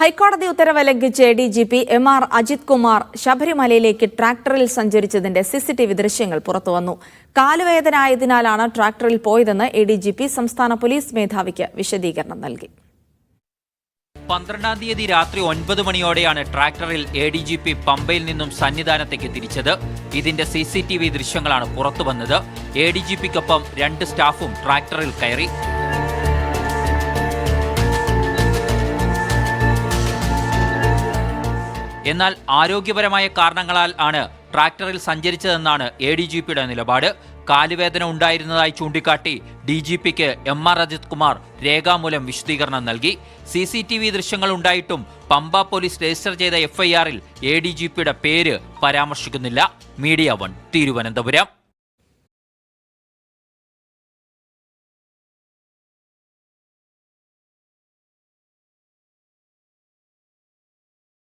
ഹൈക്കോടതി ഉത്തരവ് ലംഘിച്ച് D G P M R Ajith Kumar ശബരിമലയിലേക്ക് ട്രാക്ടറിൽ സഞ്ചരിച്ചതിന്റെ സിസിടിവി ദൃശ്യങ്ങൾ പുറത്തുവന്നു. കാലുവേദന ആയതിനാലാണ് ട്രാക്ടറിൽ പോയതെന്ന് എ ഡി ജി പി സംസ്ഥാന പോലീസ് മേധാവിക്ക് വിശദീകരണം നൽകി. പന്ത്രണ്ടാം തീയതി രാത്രി ഒൻപത് മണിയോടെയാണ് ട്രാക്ടറിൽ എ ഡി ജി പി പമ്പയിൽ നിന്നും സന്നിധാനത്തേക്ക് തിരിച്ചത്. ഇതിന്റെ സി സി ടി വി ദൃശ്യങ്ങളാണ് പുറത്തുവന്നത്. എ ഡി ജി പിക്കൊപ്പം രണ്ട് സ്റ്റാഫും ട്രാക്ടറിൽ കയറി. എന്നാൽ ആരോഗ്യപരമായ കാരണങ്ങളാൽ ആണ് ട്രാക്ടറിൽ സഞ്ചരിച്ചതെന്നാണ് എ ഡി ജി പിയുടെ നിലപാട്. കാലുവേദന ഉണ്ടായിരുന്നതായി ചൂണ്ടിക്കാട്ടി ഡി ജി പിക്ക് എം ആർ അജിത് കുമാർ രേഖാമൂലം വിശദീകരണം നൽകി. സി സി ടി വി ദൃശ്യങ്ങൾ ഉണ്ടായിട്ടും പമ്പ പോലീസ് രജിസ്റ്റർ ചെയ്ത എഫ്ഐആറിൽ എ ഡി ജി പിയുടെ പേര് പരാമർശിക്കുന്നില്ല. Media One Thiruvananthapuram.